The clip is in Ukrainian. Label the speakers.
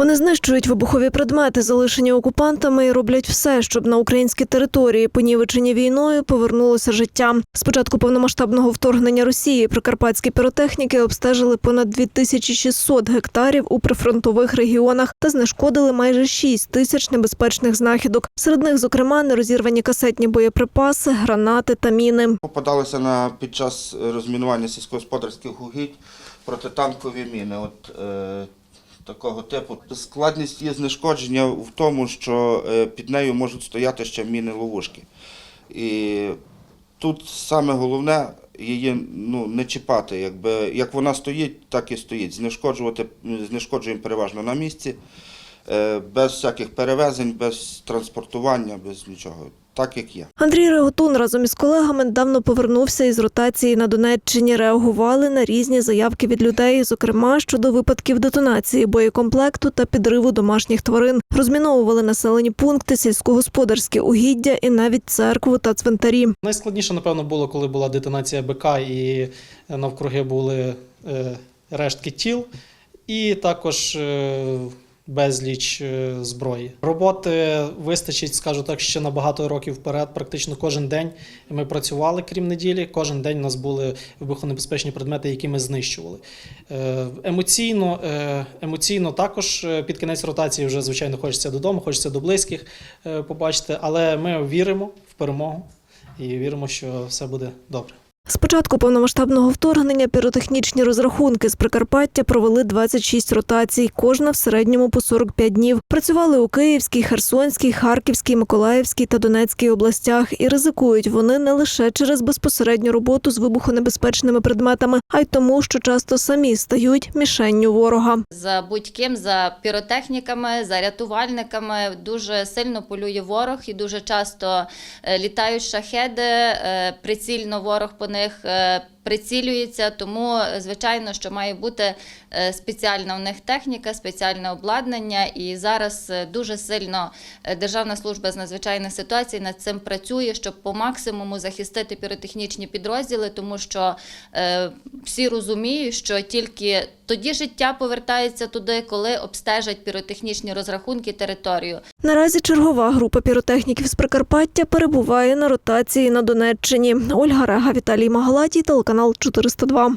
Speaker 1: Вони знищують вибухові предмети, залишені окупантами, і роблять все, щоб на українські території, понівечені війною, повернулося життя. З початку повномасштабного вторгнення Росії прикарпатські піротехніки обстежили понад 2600 гектарів у прифронтових регіонах та знешкодили майже 6 тисяч небезпечних знахідок. Серед них, зокрема, нерозірвані касетні боєприпаси, гранати та міни.
Speaker 2: Попадалися на під час розмінування сільськогосподарських угідь протитанкові міни. От е, такого типу. Складність є знешкодження в тому, що е, під нею можуть стояти ще міни ловушки. І тут саме головне її ну, не чіпати. Якби, як вона стоїть, так і стоїть. Знешкоджувати знешкоджуємо переважно на місці, е, без всяких перевезень, без транспортування, без нічого. Так як є.
Speaker 1: Андрій Реготун разом із колегами недавно повернувся із ротації на Донеччині. Реагували на різні заявки від людей, зокрема щодо випадків детонації боєкомплекту та підриву домашніх тварин. Розміновували населені пункти, сільськогосподарські угіддя і навіть церкву та цвинтарі.
Speaker 3: Найскладніше, напевно, було, коли була детонація БК і навкруги були е, рештки тіл, і також е, безліч е, зброї. Роботи вистачить, скажу так, ще на багато років вперед. Практично кожен день ми працювали, крім неділі. Кожен день у нас були вибухонебезпечні предмети, які ми знищували. Е, Емоційно, е, емоційно також під кінець ротації вже звичайно хочеться додому, хочеться до близьких побачити, але ми віримо в перемогу і віримо, що все буде добре.
Speaker 1: З початку повномасштабного вторгнення піротехнічні розрахунки з Прикарпаття провели 26 ротацій, кожна в середньому по 45 днів. Працювали у Київській, Херсонській, Харківській, Миколаївській та Донецькій областях і ризикують вони не лише через безпосередню роботу з вибухонебезпечними предметами, а й тому, що часто самі стають мішенню ворога.
Speaker 4: За будь-ким, за піротехніками, за рятувальниками дуже сильно полює ворог і дуже часто е, літають шахеди, е, прицільно ворог по них е, прицілюється. Тому, е, звичайно, що має бути е, спеціальна у них техніка, спеціальне обладнання. І зараз е, дуже сильно Державна служба з надзвичайних ситуацій над цим працює, щоб по максимуму захистити піротехнічні підрозділи, тому що всі розуміють, що тільки тоді життя повертається туди, коли обстежать піротехнічні розрахунки територію.
Speaker 1: Наразі чергова група піротехніків з Прикарпаття перебуває на ротації на Донеччині. Ольга Рега, Віталій Магалатій, телеканал 402.